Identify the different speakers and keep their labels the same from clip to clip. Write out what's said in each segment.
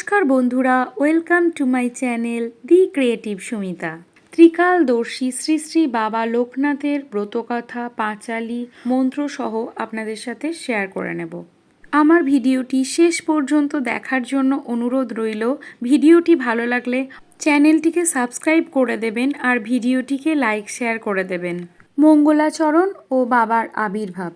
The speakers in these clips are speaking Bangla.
Speaker 1: নমস্কার বন্ধুরা, welcome to my channel the creative Sumita. ত্রিকালদর্শী Shri Shri বাবা লোকনাথের ব্রতকথা, পাঁচালি মন্ত্রসহ আপনাদের সাথে শেয়ার করে নেব। আমার ভিডিওটি শেষ পর্যন্ত দেখার জন্য অনুরোধ রইল। ভিডিওটি ভালো লাগলে চ্যানেলটিকে সাবস্ক্রাইব করে দেবেন আর ভিডিওটিকে লাইক শেয়ার করে দেবেন। মঙ্গলাচরণ ও বাবার আবির্ভাব।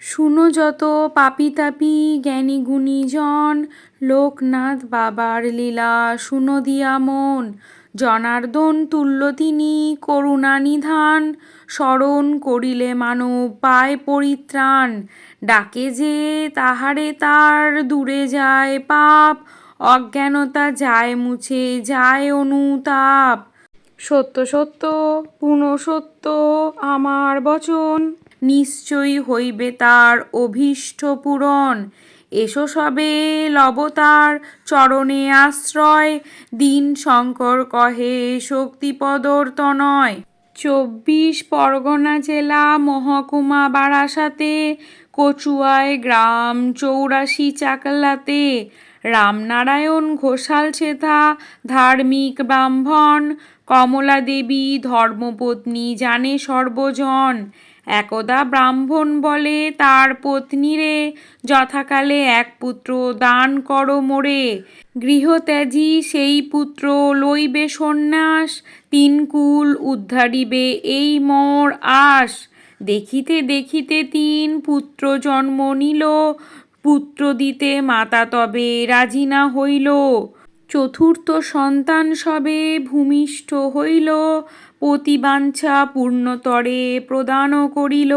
Speaker 1: শুনো যত পাপি তাপি জ্ঞানী গুণীজন, লোকনাথ বাবার লীলা শুনো দিয়া মন। জনার্দন তুল্য তিনি, করুণা নিধান। স্মরণ করিলে মানব পায় পরিত্রাণ। ডাকে যে তাহারে তার দূরে যায় পাপ, অজ্ঞানতা যায় মুছে যায় অনুতাপ। সত্য সত্য, পুনঃ সত্য আমার বচন। নিশ্চয়ই হইবে তার অভীষ্ট পূরণ। এসো সবে লবতার চরণে আশ্রয়। দিন শঙ্কর কহে শক্তিপদর তনয় চব্বিশ পরগনা জেলা মহকুমা বারাসাতে, কচুয়ায় গ্রাম চৌরাশি চাকলাতে, রামনারায়ণ ঘোষাল ছেথা ধার্মিক ব্রাহ্মণ কমলা দেবী ধর্মপত্নী জানে সর্বজন। একদা ব্রাহ্মণ বলে তার পত্নীরে যথাকালে এক পুত্র দান কর মোরে। গৃহত্যাজি সেই পুত্র লইবে সন্ন্যাস, তিন কুল উদ্ধারিবে এই মোর আশ। দেখিতে দেখিতে তিন পুত্র জন্ম নিল, পুত্র দিতে মাতা তবে রাজি না হইল। চতুর্থ সন্তান সবে ভূমিষ্ঠ হইল প্রতিবাঞ্ছা পূর্ণতরে প্রদান করিল।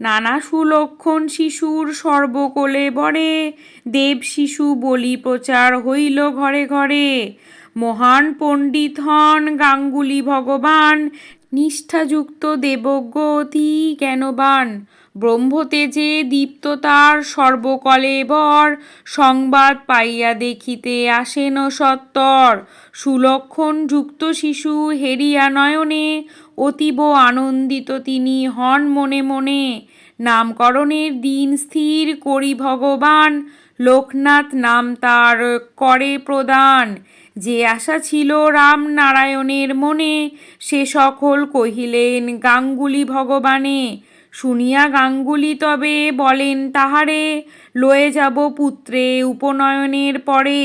Speaker 1: নানা সুলক্ষণ শিশুর সর্বকোলে বরে, দেব শিশু বলি প্রচার হইল ঘরে ঘরে। মহান পণ্ডিত হন গাঙ্গুলি ভগবান, নিষ্ঠাযুক্ত দেবজ্ঞ অতি জ্ঞানবান। ব্রহ্মতেজে দীপ্ত তার সর্বকলে বর, সংবাদ পাইয়া দেখিতে আসেন সত্তর। সুলক্ষণ যুক্ত শিশু হেরিয়া নয়নে, অতীব আনন্দিত তিনি হন মনে মনে। নামকরণের দিন স্থির করি ভগবান, লোকনাথ নাম তার করে প্রদান। যে আশা ছিল রামনারায়ণের মনে, সে সকল কহিলেন, গাঙ্গুলি ভগবানে শুনিয়া গাঙ্গুলি তবে বলেন তাহারে লয়ে যাব পুত্রে উপনয়নের পরে।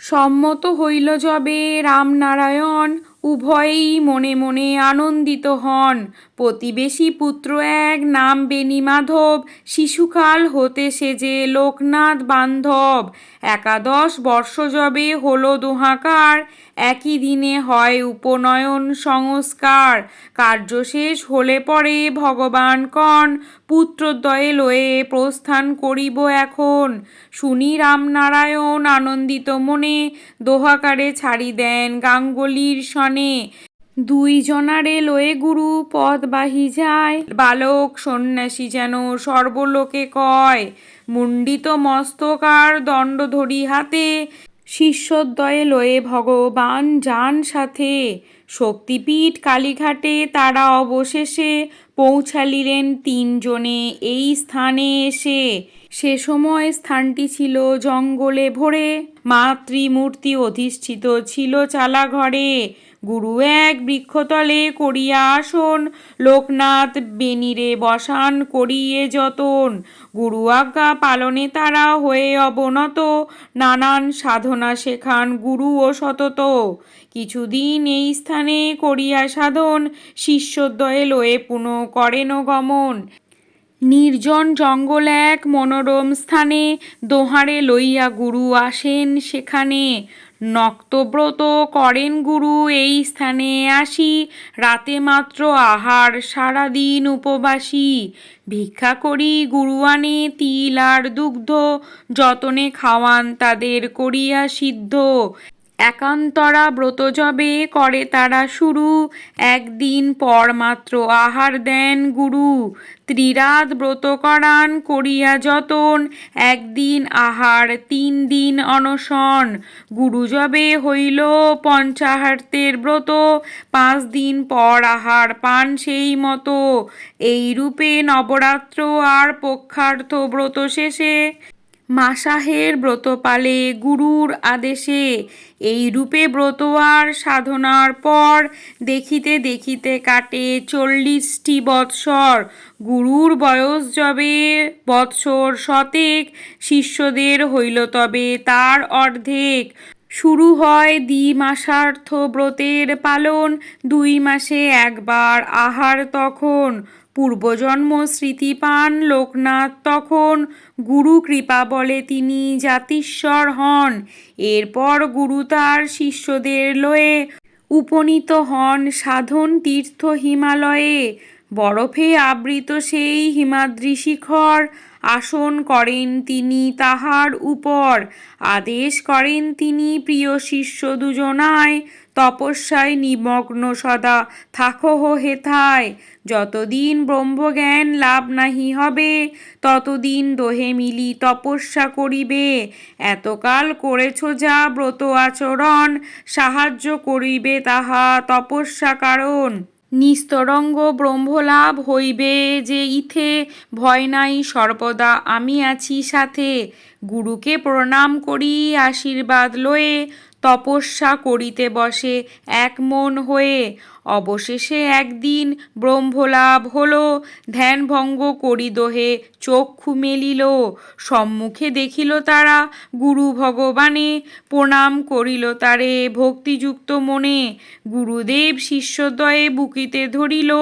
Speaker 1: সম্মত হইল যবে রামনারায়ণ উভয়েই মনে মনে আনন্দিত হন। প্রতিবেশী পুত্র এক নাম বেণী মাধব শিশুকাল হতে সেজে লোকনাথ বান্ধব। একাদশ বর্ষ যবে হলো দোহাকার, একই দিনে হয় উপনয়ন সংস্কার। কার্য শেষ হলে পরে ভগবান কন পুত্রদ্বয়ে লয়ে প্রস্থান করিব এখন। শুনি রামনারায়ণ আনন্দিত মনে দোহাকারে ছাড়ি দেন গাঙ্গুলির সনে দুই জনারে লয়ে গুরু পদ বাহি যায়। বালক সন্ন্যাসী যেন সর্বলোকে কয়। মুণ্ডিত মস্তকার দণ্ড ধরি হাতে। শিষ্যদ্বয়ে লয়ে ভগবান যান সাথে। শক্তিপীঠ কালীঘাটে তারা অবশেষে পৌঁছালিলেন তিনজনে এই স্থানে এসে। সে সময় স্থানটি ছিল জঙ্গলে ভরে। মাতৃমূর্তি অধিষ্ঠিত ছিল চালা ঘরে গুরু এক বৃক্ষতলে করিয়া আসন। লোকনাথ বেনিরে বসান করিয়ে যতন। গুরু আজ্ঞা পালনে তারা হয়ে অবনত। নানান সাধনা শেখান গুরু ও সতত। কিছুদিন এই স্থানে করিয়া সাধন, শিষ্যদ্বয়ে লয়ে পুনঃ করেন গমন। নির্জন জঙ্গল এক মনোরম স্থানে দোহারে লইয়া গুরু আসেন সেখানে। নক্তব্রত করেন গুরু, এই স্থানে আসি। রাতে মাত্র আহার, সারাদিন উপবাসী। ভিক্ষা করি গুরু আনে তিল আর দুগ্ধ, যতনে খাওয়ান তাদের করিয়া সিদ্ধ। একান্তরা ব্রত যবে করে তারা শুরু। একদিন পর মাত্র আহার দেন গুরু। ত্রিরাত ব্রত করান করিয়া যতন। একদিন আহার, তিন দিন অনশন। গুরু যবে হইল পঞ্চাহার্তের ব্রত। পাঁচ দিন পর আহার পান সেই মতো। এই রূপে নবরাত্র আর পক্ষার্থ ব্রত শেষে মাসাহের ব্রতপালে গুরুর আদেশে। এই রূপে ব্রতোয়ার সাধনার পর দেখিতে দেখিতে কাটে চল্লিশটি বৎসর। গুরুর বয়স যবে বৎসর শতেক, শিষ্যদের হইল তবে তার অর্ধেক। শুরু হয় দ্বিমাসার্থ ব্রতের পালন, দুই মাসে একবার আহার তখন। পূর্বজন্ম স্মৃতি পান লোকনাথ তখন গুরু কৃপা বলে তিনি জাতিস্বর হন। এরপর গুরু তার শিষ্যদের লয়ে উপনীত হন সাধন তীর্থ হিমালয়ে। বরফে আবৃত সেই হিমাদ্রি শিখর আসন করেন তিনি তাহার উপর। আদেশ করেন তিনি প্রিয় শিষ্য দুজনায় তপস্যায় নিমগ্ন সদা থাকো হেথায়। যতদিন ব্রহ্মজ্ঞান লাভ নাহি হবে, ততদিন দোহে মিলি তপস্যা করিবে। এতকাল করেছ যা ব্রত আচরণ, সাহায্য করিবে তাহা তপস্যা কারণ। নিস্তরঙ্গ ব্রহ্মলাভ হইবে যে ইথে, ভয় নাই সর্বদা আমি আছি সাথে। গুরুকে প্রণাম করি আশীর্বাদ লয়ে তপস্যা করিতে বসে এক মন হয়ে অবশেষে একদিন ব্রহ্মলাভ হলো ধ্যানভঙ্গ করি দোহে চক্ষু মেলিল। সম্মুখে দেখিল তারা গুরু ভগবানে, প্রণাম করিল তারে ভক্তিযুক্ত মনে। গুরুদেব শিষ্যদ্বয়ে বুকিতে ধরিল,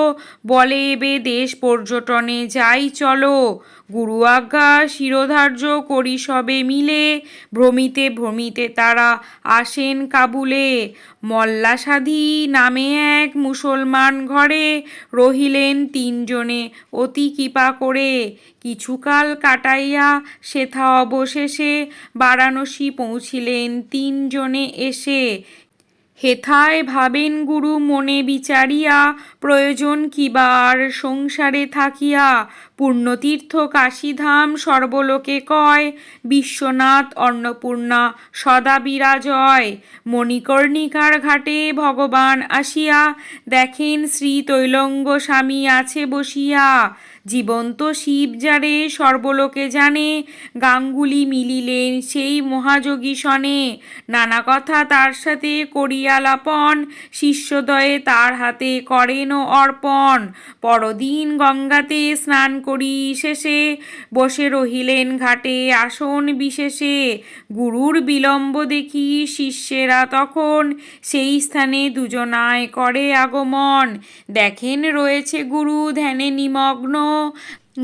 Speaker 1: বলে, এবে দেশ পর্যটনে যাই চলো। গুরু আজ্ঞা, শিরোধার্য করি সবে মিলে। ভ্রমিতে ভ্রমিতে তারা আসেন কাবুলে। মল্লাসাধি নামে এক মুসলমান ঘরে রহিলেন তিনজনে। অতি কৃপা করে কিছুকাল কাটাইয়া সেথা অবশেষে বারাণসী পৌঁছিলেন। তিনজনে এসে হেথায় ভাবেন গুরু মনে বিচারিয়া, প্রয়োজন কিবার সংসারে থাকিয়া। পূর্ণতীর্থ কাশীধাম সর্বলোকে কয়, বিশ্বনাথ অন্নপূর্ণা সদা বিরাজয়। মণিকর্ণিকার ঘাটে ভগবান আসিয়া দেখেন শ্রী তৈলঙ্গ স্বামী আছে বসিয়া। জীবন্ত শিব যারে, সর্বলোকে জানে, গাঙ্গুলি মিলিলেন সেই মহাযোগী সনে। নানা কথা তার সাথে করিয়ালাপন শিষ্যদয়ে তার হাতে করেন অর্পণ। পরদিন গঙ্গাতে স্নান করি শেষে, বসে রহিলেন ঘাটে আসন বিশেষে। গুরুর বিলম্ব দেখি শিষ্যেরা তখন সেই স্থানে দুজনায় করে আগমন। দেখেন রয়েছে গুরু ধ্যানে নিমগ্ন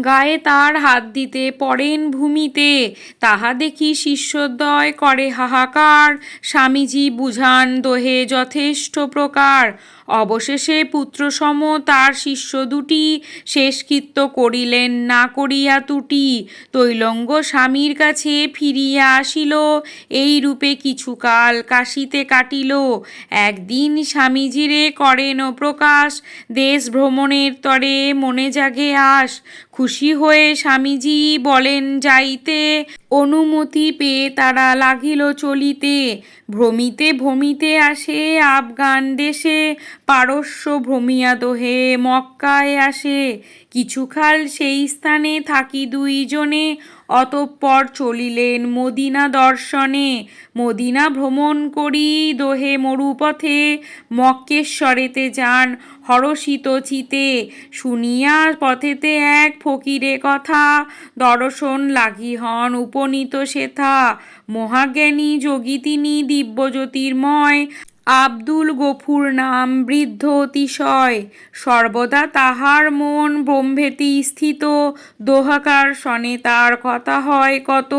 Speaker 1: গায়ে তার হাত দিতে পড়েন ভূমিতে। তাহা দেখি শিষ্যদ্বয় করে হাহাকার। স্বামীজি বুঝান, দোহে যথেষ্ট প্রকার। অবশেষে পুত্রসম তার শিষ্য দুটি শেষকৃত্য করিলেন, না করিয়া তুটি। তৈলঙ্গ স্বামীর কাছে ফিরিয়া আসিল এই রূপে কিছুকাল কাশিতে কাটিল। একদিন স্বামীজিরে করেন প্রকাশ, দেশ ভ্রমণের তরে মনে জাগে আস খুশি হয়ে স্বামীজি বলেন, যাইতে। অনুমতি পেয়ে তারা লাগিল চলিতে। ভ্রমিতে ভ্রমিতে আসে আফগান দেশে, পারস্য ভ্রমিয়া দোহে মক্কায় আসে। কিছুকাল সেই স্থানে থাকি দুইজনে অতঃপর চলিলেন মদিনা দর্শনে। মদিনা ভ্রমণ করি দোহে মরুপথে, মক্কেশ্বরেতে যান হরষিত চিতে। শুনিয়া পথেতে এক ফকিরে কথা, দর্শন লাগি হন উপনীত সেথা। মহাজ্ঞানী যোগী তিনি দিব্যজ্যোতির্ময়। আব্দুল গফুর নাম বৃদ্ধ অতিশয়। সর্বদা তাহার মন ব্রহ্মেতি স্থিত। দোহাকার সনে তার কথা হয় কত।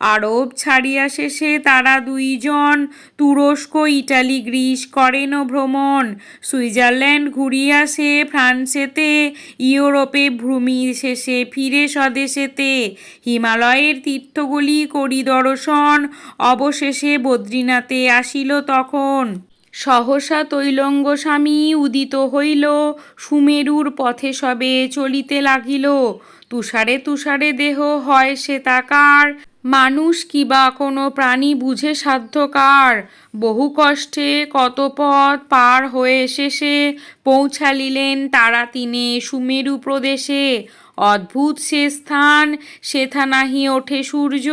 Speaker 1: আরব ছাড়িয়া শেষে তারা দুইজন তুরস্ক, ইটালি, গ্রিস করেন ভ্রমণ। সুইজারল্যান্ড ঘুরিয়া সে ফ্রান্সেতে, ইউরোপে ভ্রমি শেষে ফিরে স্বদেশেতে। হিমালয়ের তীর্থগুলি করি দর্শন অবশেষে বদ্রীনাথে আসিল তখন। সহসা তৈলঙ্গ স্বামী উদিত হইল, সুমেরুর পথে সবে চলিতে লাগিল। তুষারে তুষারে দেহ হয় সে তাকার, মানুষ কিবা কোনো প্রাণী বুঝে সাধ্যকার বহু কষ্টে কত পথ পার হয়ে শেষে পৌঁছালিলেন তারা তিনে সুমেরু প্রদেশে। অদ্ভুত সে স্থান, সেথা নাহি ওঠে সূর্য।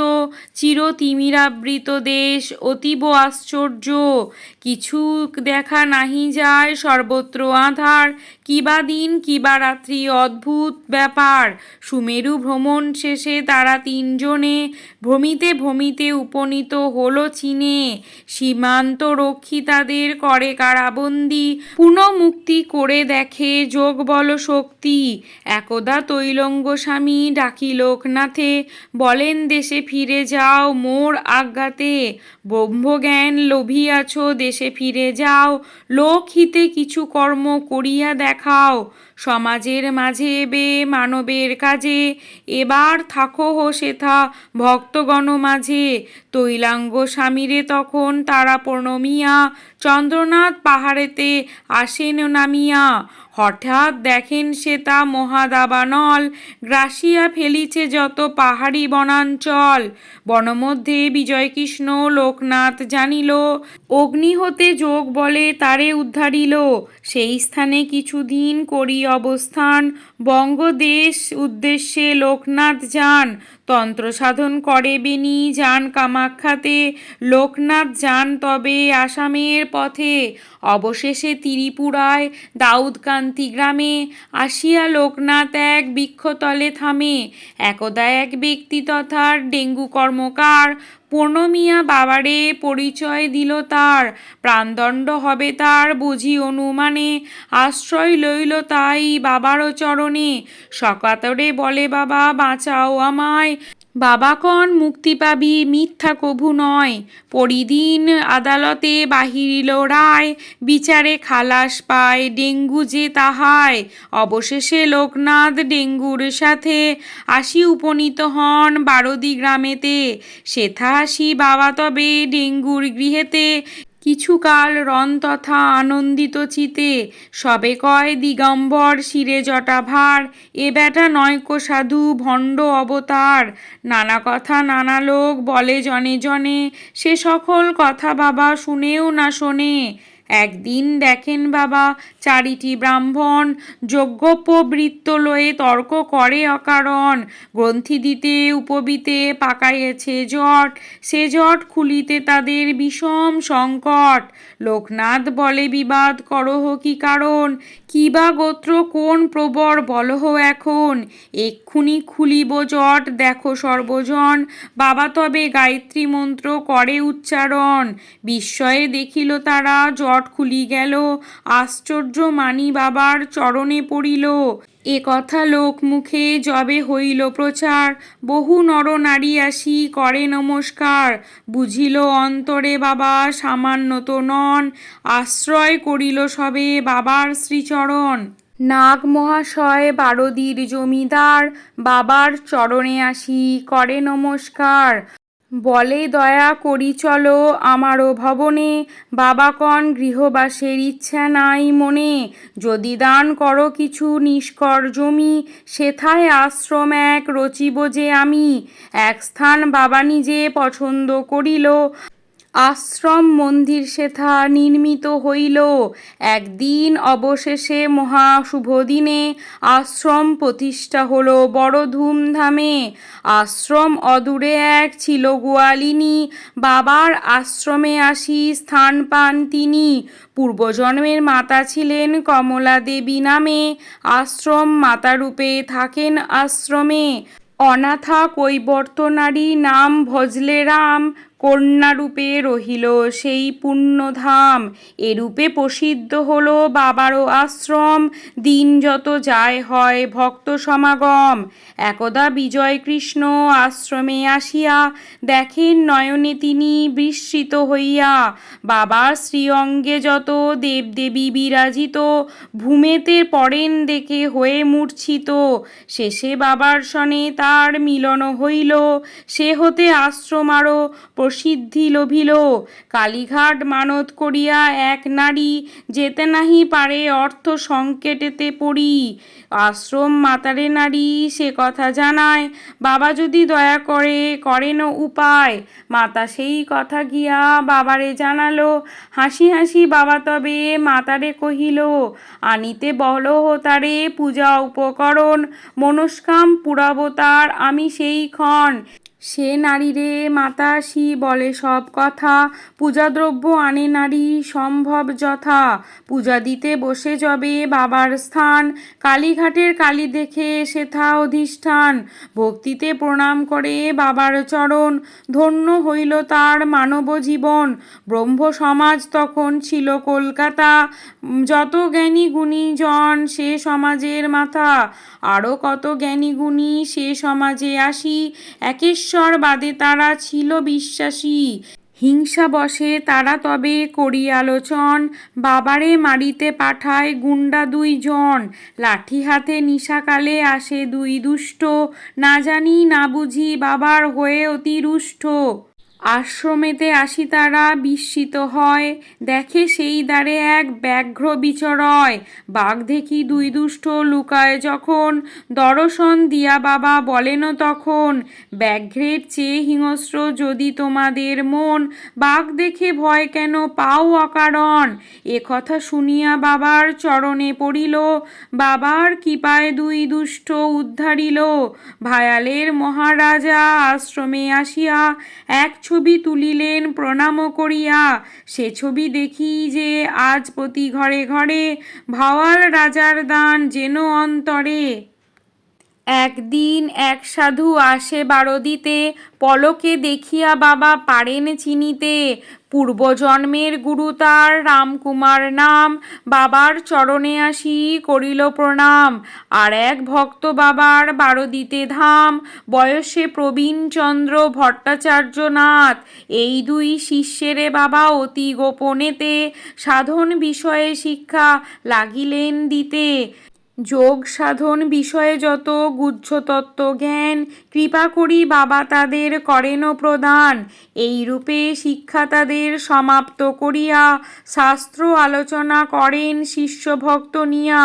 Speaker 1: চির তিমিরাবৃত দেশ, অতীব আশ্চর্য। কিছু দেখা নাহি যায়, সর্বত্র আধার। কিবা দিন, কিবা রাত্রি, অদ্ভুত ব্যাপার। সুমেরু ভ্রমণ শেষে তারা তিনজনে ভ্রমিতে ভ্রমিতে উপনীত হলো চীনে। সীমান্ত রক্ষী তাদের করে কারাবন্দি পুনঃ মুক্তি করে দেখে যোগ বল শক্তি। একদা তৈলঙ্গ স্বামী ডাকি লোকনাথে, বলেন, দেশে ফিরে যাও মোর আজ্ঞাতে। ব্রহ্মজ্ঞান লোভিয়াছ, দেশে ফিরে যাও। লোকহিতে কিছু কর্ম করিয়া দেখাও। সমাজের মাঝে বে মানবের কাজে। এবার থাকো হো সেথা ভক্তগণ মাঝে। তৈলাঙ্গ স্বামীরে তখন তারা প্রণমিয়া। চন্দ্রনাথ পাহাড়েতে আসেন নামিয়া। হঠাৎ দেখেন সে তা মহাদাবানল, গ্রাসিয়া ফেলিছে যত পাহাড়ি বনাঞ্চল। বনমধ্যে বিজয়কৃষ্ণ লোকনাথ জানিল, অগ্নি হতে যোগ বলে তারে উদ্ধারিল। সেই স্থানে কিছুদিন করি অবস্থান। বঙ্গদেশ উদ্দেশ্যে লোকনাথ যান। তন্ত্র সাধন করে বেনি, যান কামাখ্যাতে। লোকনাথ যান তবে আসামের পথে। অবশেষে ত্রিপুরায় দাউদকান্তি গ্রামে আসিয়া লোকনাথ এক বৃক্ষতলে থামে। একদা এক ব্যক্তি তথার ডেঙ্গু কর্মকার প্রণমিয়া বাবারে পরিচয় দিল তার। প্রাণদণ্ড হবে তার বুঝি অনুমানে। আশ্রয় লইল তাই বাবারও চরণে। সকাতরে বলে, বাবা, বাঁচাও আমায়। বাবা কন মুক্তি পাবি, মিথ্যা কভু নয়। পরিদিন আদালতে বাহিরিল রায়, বিচারে খালাস পায় ডেঙ্গু যে তাহায়। অবশেষে লোকনাথ ডেঙ্গুর সাথে আসি উপনীত হন বারদি গ্রামেতে। সেথা আসি বাবা তবে ডেঙ্গুর গৃহেতে কিছুকাল রণ তথা আনন্দিত চিতে, সবে কয় দিগম্বর শিরে জটা ভার, এ বেটা নয়কো সাধু ভণ্ড অবতার, নানা কথা নানা লোক বলে জনে জনে, সে সকল কথা বাবা শুনেও না শোনে। একদিন দেখেন বাবা, চারিটি ব্রাহ্মণ যজ্ঞোপবৃত্ত লয়ে তর্ক করে অকারণ। গ্রন্থি দিতে, উপবিতে পাকাইয়েছে জট, সে জট খুলিতে তাদের বিষম সংকট। লোকনাথ বলে বিবাদ করহ কি কারণ? কি বা গোত্র কোন প্রবর বলহ এখন? এক্ষুনি খুলিব জট, দেখো সর্বজন। বাবা তবে গায়ত্রী মন্ত্র করে উচ্চারণ। বিস্ময়ে দেখিল তারা, জট খুলি গেল। আশ্চর্য মানি বাবার চরণে পড়িল। এ কথা লোক মুখে যবে হইল প্রচার। বহু নর নারী আসি করে নমস্কার। বুঝিল অন্তরে বাবা সামান্য তো নন। আশ্রয় করিল সবে বাবার শ্রীচরণ। নাগ মহাশয় বারদির জমিদার, বাবার চরণে আসি করে নমস্কার। বলে দয়া করি চলো আমারও ভবনে। বাবাকণ গৃহবাসের ইচ্ছা নাই মনে। যদি দান করো কিছু নিষ্কর জমি, সেথায় আশ্রম এক রচিব যে আমি। এক স্থান বাবা নিজে পছন্দ করিল। আশ্রম মন্দির সেথা নির্মিত হইল। একদিন অবশেষে মহা শুভ দিনে আশ্রম প্রতিষ্ঠা হলো বড় ধুমধামে। আশ্রম অদূরে এক ছিল গোয়ালিনী। বাবার আশ্রমে আসি স্থান পান তিনি। পূর্বজন্মের মাতা ছিলেন কমলা দেবী নামে। আশ্রম মাতারূপে থাকেন আশ্রমে। অনাথা কৈবর্তনারী নাম ভজলে রাম। কন্যারূপে রহিল সেই পুণ্যধাম। এরূপে প্রসিদ্ধ হলো বাবারও আশ্রম। দিন যত যায় হয় ভক্ত সমাগম। একদা বিজয় কৃষ্ণ আশ্রমে আসিয়া দেখেন নয়নে তিনি বিস্মৃত হইয়া। বাবার শ্রীঅঙ্গে যত দেবদেবী বিরাজিত, ভূমেতে পড়েন দেখে হয়ে মূর্ছিত। শেষে বাবার সনে তার মিলন হইল। সে হতে আশ্রম আরও প্রসিদ্ধি লভিল, কালীঘাট মানত করিয়া এক নারী যেতে নাহি পারে, অর্থ সংকেটেতে পড়ি। আশ্রম মাতারে নারী সে কথা জানায়, বাবা যদি দয়া করে, করেন উপায়। মাতা সেই কথা গিয়া বাবারে জানালো, হাসি হাসি বাবা তবে মাতারে কহিল, আনিতে বল তারে পূজা উপকরণ, মনস্কাম পুরাবতার আমি সেই ক্ষণ। সে নারী রে, মাতা মাতাসি বলে সব কথা। পূজা দ্রব্য আনে নারী, সম্ভব যথা। পূজা দিতে বসে যাবে বাবার স্থান। কালীঘাটের কালী দেখে সেথা অধিষ্ঠান। ভক্তিতে প্রণাম করে বাবার চরণ। ধন্য হইল তার মানব জীবন। ব্রহ্ম সমাজ তখন ছিল কলকাতা। যত জ্ঞানী গুণী জন সে সমাজের মাথা। আরও কত জ্ঞানী গুণী সে সমাজে আসি। একেশ্বর বাদে তারা ছিল বিশ্বাসী। হিংসা বসে তারা তবে করি আলোচন বাবারে মারিতে পাঠায় গুন্ডা দুইজন। লাঠি হাতে নিশাকালে আসে দুই দুষ্ট। না জানি, না বুঝি বাবার হয়ে অতি রুষ্ট আশ্রমেতে আসি তারা, বিস্মিত হয়। দেখে সেই দ্বারে এক ব্যাঘ্র বিচরয়। বাঘ দেখি দুই দুষ্ট লুকায় যখন। দর্শন দিয়া বাবা বলেন তখন, ব্যাঘ্রের চেয়ে হিংস্র যদি তোমাদের মন, বাঘ দেখে ভয় কেন পাও অকারণ? এ কথা শুনিয়া বাবার চরণে পড়িল। বাবার কৃপায় দুই দুষ্ট উদ্ধারিল। ভায়ালের মহারাজা আশ্রমে আসিয়া এক ছবি তুলিলেন প্রণাম করিয়া। সে ছবি দেখি যে আজ প্রতি ঘরে ঘরে ভাওয়াল রাজার দান যেন অন্তরে। একদিন এক সাধু আসে বারদিতে, পলকে দেখিয়া বাবা পারেন চিনিতে। পূর্বজন্মের গুরু তার রামকুমার নাম, বাবার চরণে আসি করিল প্রণাম। আর এক ভক্ত বাবার বারদিতে ধাম, বয়সে প্রবীণ চন্দ্র ভট্টাচার্য নাথ। এই দুই শিষ্যেরে বাবা অতি গোপনেতে, সাধন বিষয়ে শিক্ষা লাগিলেন দিতে। যোগ সাধন বিষয়ে যত গুহ্য তত্ত্ব জ্ঞান, কৃপা করি বাবা তাদের করেন প্রদান। এই রূপে শিক্ষা তাদের সমাপ্ত করিয়া শাস্ত্র আলোচনা করেন শিষ্য ভক্ত নিয়া।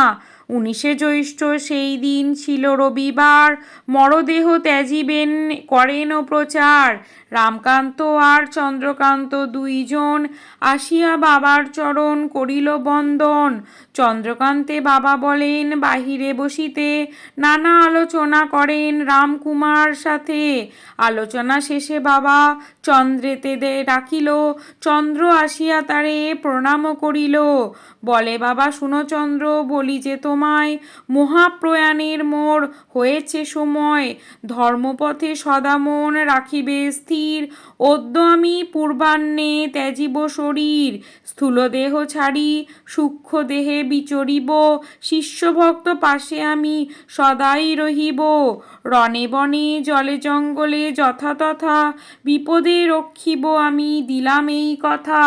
Speaker 1: উনিশে জ্যৈষ্ঠ সেই দিন ছিল রবিবার। মরদেহ ত্যাজিবেন করেন প্রচার। রামকান্ত আর চন্দ্রকান্ত দুইজন আসিয়া বাবার চরণ করিল বন্দন। চন্দ্রকান্তে বাবা বলেন, বাহিরে বসিতে নানা আলোচনা করেন রামকুমার সাথে। আলোচনা শেষে বাবা চন্দ্রেতে দে ডাকিল। চন্দ্র আসিয়া তারে প্রণাম করিল। বলে, বাবা, শুনো চন্দ্র, বলি যে তোমায় মহাপ্রয়াণের মোর হয়েছে সময়। ধর্মপথে সদা মন রাখিবে স্থির। অদ্য আমি পূর্বাহ্নে ত্যাজিব শরীর। স্থূল দেহ ছাড়ি সূক্ষ্ম দেহে বিচরিব। শিষ্যভক্ত পাশে আমি সদাই রহিব। রণে বনে, জলে জঙ্গলে যথাতথা বিপদে রক্ষিব আমি, দিলাম এই কথা।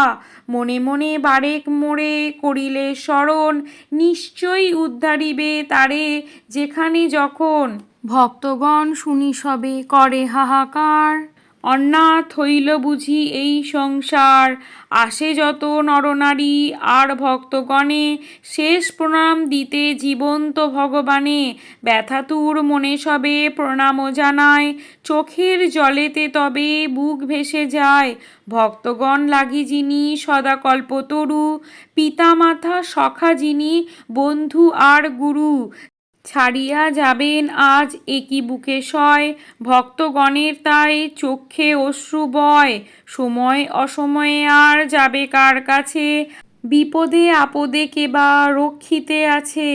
Speaker 1: মনে মনে বারেক মোড়ে করিলে স্মরণ নিশ্চয়ই উদ্ধারিবে তারে যেখানে যখন। ভক্তগণ শুনি সবে, করে হাহাকার। অন্নাথ হইল বুঝি এই সংসার। আসে যত নরনারী, আর ভক্তগণে শেষ প্রণাম দিতে জীবন্ত ভগবানে। ব্যথাতুর মনে সবে প্রণাম জানায়, চোখের জলেতে তবে বুক ভেসে যায়। ভক্তগণ লাগি যিনি সদা কল্পতরু, পিতামাতা সখা যিনি বন্ধু আর গুরু। ছাড়িয়া যাবেন আজ একই বুকে সয়। ভক্তগণের তাই চক্ষে অশ্রু বয়। সময় অসময়ে আর যাবে কার কাছে? বিপদে আপদে কেবা রক্ষিতে আছে?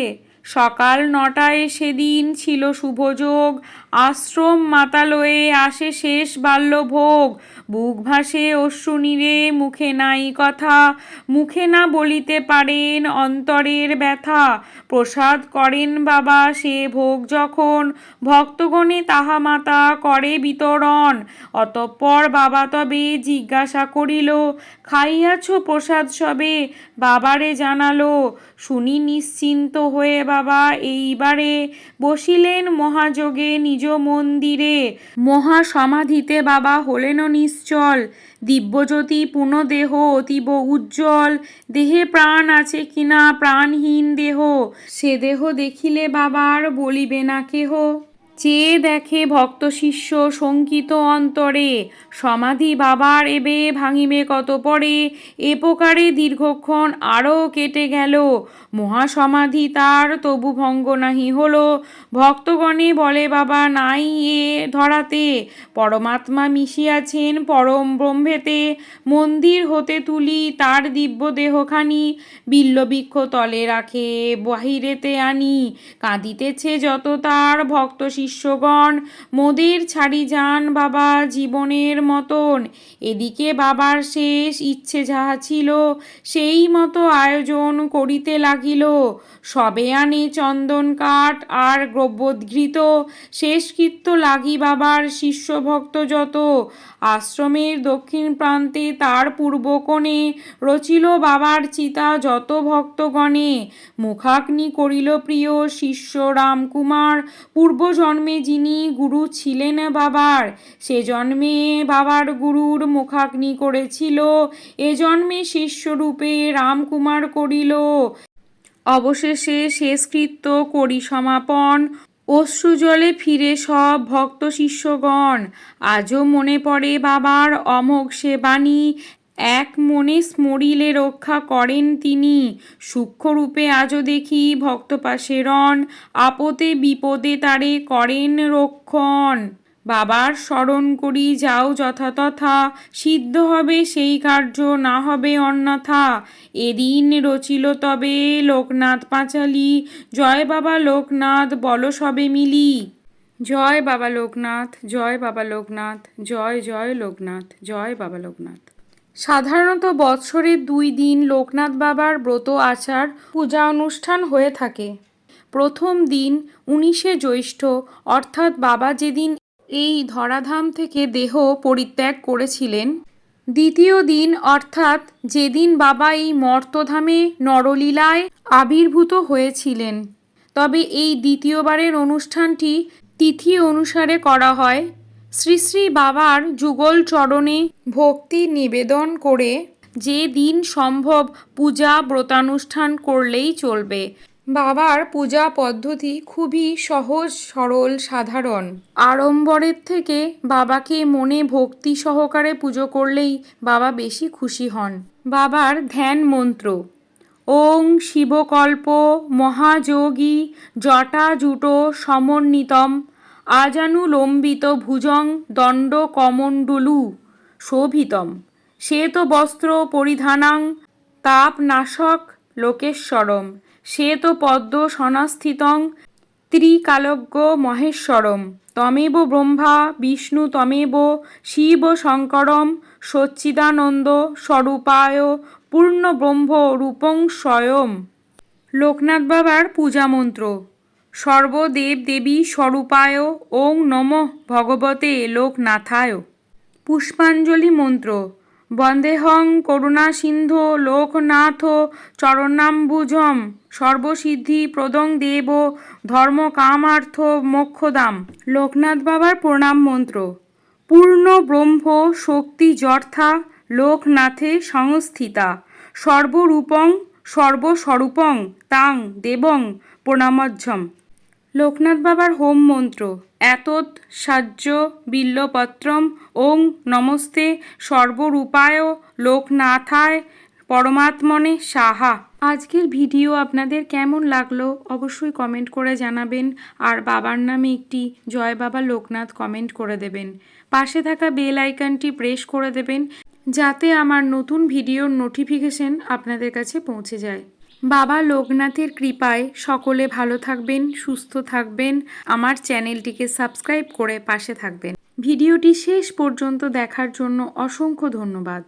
Speaker 1: সকাল নটায় সেদিন ছিল শুভযোগ। আশ্রম মাতালয়ে আসে শেষ বাল্যভোগ। বুক ভাসে অশ্রুনীরে, মুখে নাই কথা। মুখে না বলিতে পারেন অন্তরের ব্যথা। প্রসাদ করেন বাবা সে ভোগ যখন। ভক্তগণে তাহা মাতা করে বিতরণ। অতঃপর বাবা তবে জিজ্ঞাসা করিল, খাইয়াছ প্রসাদ সবে? বাবারে জানালো, শুনি নিশ্চিন্ত হয়ে বাবা, এইবারে বসিলেন মহাযোগে নিজ মন্দিরে। মহা সমাধিতে বাবা হলেন নিশ্চল, দিব্যজ্যোতি দেহ অতীব উজ্জ্বল। দেহে প্রাণ আছে কিনা প্রাণহীন দেহ। সে দেহ দেখিলে বাবার বলিবে না কেহ। চেয়ে দেখে ভক্ত শিষ্য শঙ্কিত অন্তরে, সমাধি বাবার এবে ভাঙিবে কত পরে এ প্রকারে দীর্ঘক্ষণ আরও কেটে গেল। মহাসমাধি তার তবু ভঙ্গ নাহি হলো। ভক্তগণে বলে, বাবা, নাই এ ধরাতে। পরমাত্মা মিশিয়াছেন পরম ব্রহ্মেতে। মন্দির হতে তুলি তার দিব্য দেহখানি। বিল্লবৃক্ষ তলে রাখে, বাহিরেতে আনি। কাঁদিতেছে যত তার ভক্ত শিষ্যগণ মোদের ছাড়ি যান বাবা জীবনের মতন। এদিকে বাবার শেষ ইচ্ছে যাহা ছিল, সেই মতো আয়োজন করিতে লাগিল। সবে আনে চন্দন কাঠ আর দ্রব্যোদ্ঘৃত, শেষকৃত্য লাগি বাবার শিষ্য ভক্ত যত। আশ্রমের দক্ষিণ প্রান্তে তার পূর্ব কোণে রচিল বাবার চিতা যত ভক্তগণে। মুখাগ্নি করিল প্রিয় শিষ্য রামকুমার পূর্বজন্মে যিনি গুরু ছিলেন বাবার, সে জন্মে বাবার গুরুর মুখাগ্নি করেছিল। এ জন্মে শিষ্যরূপে রামকুমার করিল। অবশেষে শেষকৃত্য করি সমাপন। অশ্রুজলে ফিরে সব ভক্ত শিষ্যগণ। আজও মনে পড়ে বাবার অমোঘ সে বাণী এক মনে স্মরিলে রক্ষা করেন তিনি। সূক্ষ্মরূপে আজও দেখি ভক্ত পাশে রন আপদে বিপদে তারে করেন রক্ষণ। বাবার স্মরণ করি, যাও যথাতথা, সিদ্ধ হবে সেই কার্য, না হবে অন্যথা। এদিন রচিল তবে লোকনাথ পাঁচালি, জয় বাবা লোকনাথ, বল সবে মিলি। জয় বাবা লোকনাথ, জয় বাবা লোকনাথ, জয় জয় লোকনাথ, জয় বাবা লোকনাথ। সাধারণত বৎসরের দুই দিন লোকনাথ বাবার ব্রত আচার পূজা অনুষ্ঠান হয়ে থাকে। প্রথম দিন উনিশে জ্যৈষ্ঠ, অর্থাৎ বাবা যেদিন এই ধরাধাম থেকে দেহ পরিত্যাগ করেছিলেন, দ্বিতীয় দিন, অর্থাৎ যেদিন বাবা এই মর্তধামে নরলীলায় আবির্ভূত হয়েছিলেন। তবে এই দ্বিতীয়বারের অনুষ্ঠানটি তিথি অনুসারে করা হয়। শ্রী শ্রী বাবার যুগল চরণে ভক্তি নিবেদন করে যে দিন সম্ভব পূজা ব্রতানুষ্ঠান করলেই চলবে। বাবার পূজা পদ্ধতি খুবই সহজ, সরল, সাধারণ। আড়ম্বরের থেকে বাবাকে মনে ভক্তি সহকারে পুজো করলেই বাবা বেশি খুশি হন। বাবার ধ্যান মন্ত্র, ওং শিবকল্প মহাযোগী জটাজুটো সমন্বিতম আজানুলম্বিত ভুজং দণ্ড কমণ্ডলু শোভিতম শ্বেত বস্ত্র পরিধানাং তাপনাশক লোকেশ্বরম। শ্বেত পদ্ম সনাস্থিতং ত্রিকালজ্ঞ মহেশ্বরম। তমেব ব্রহ্মা, বিষ্ণু তমেব, শিব শঙ্করম, সচ্চিদানন্দ স্বরূপায় পূর্ণব্রহ্ম রূপং স্বয়ং। লোকনাথ বাবার পূজা মন্ত্র সর্বদেব দেবী স্বরূপায় ওং নম ভগবতে লোকনাথায়। পুষ্পাঞ্জলি মন্ত্র, বন্দেহং করুণা সিন্ধু লোকনাথ চরণাম্বুজম সর্বসিদ্ধি প্রদং দেব ধর্ম কামার্থ মোক্ষদাম। লোকনাথ বাবার প্রণাম মন্ত্র, পূর্ণ ব্রহ্ম শক্তি যর্থা লোকনাথে সংস্থিতা। সর্বরূপং, সর্বস্বরূপং, তাং দেবং প্রণামজ্জম। লোকনাথ বাবার হোম মন্ত্র, এতৎ সাহ্য বিল্লপত্রম, ওং নমস্তে সর্বরূপায় লোকনাথায় পরমাত্মনে সাহা। আজকের ভিডিও আপনাদের কেমন লাগল অবশ্যই কমেন্ট করে জানাবেন আর বাবার নামে একটি জয় বাবা লোকনাথ কমেন্ট করে দেবেন। পাশে থাকা বেল আইকনটি প্রেস করে দেবেন যাতে আমার নতুন ভিডিওর নোটিফিকেশন আপনাদের কাছে পৌঁছে যায়। বাবা লোকনাথের কৃপায় সকলে ভালো থাকবেন, সুস্থ থাকবেন। আমার চ্যানেলটিকে সাবস্ক্রাইব করে পাশে থাকবেন। ভিডিওটি শেষ পর্যন্ত দেখার জন্য অসংখ্য ধন্যবাদ।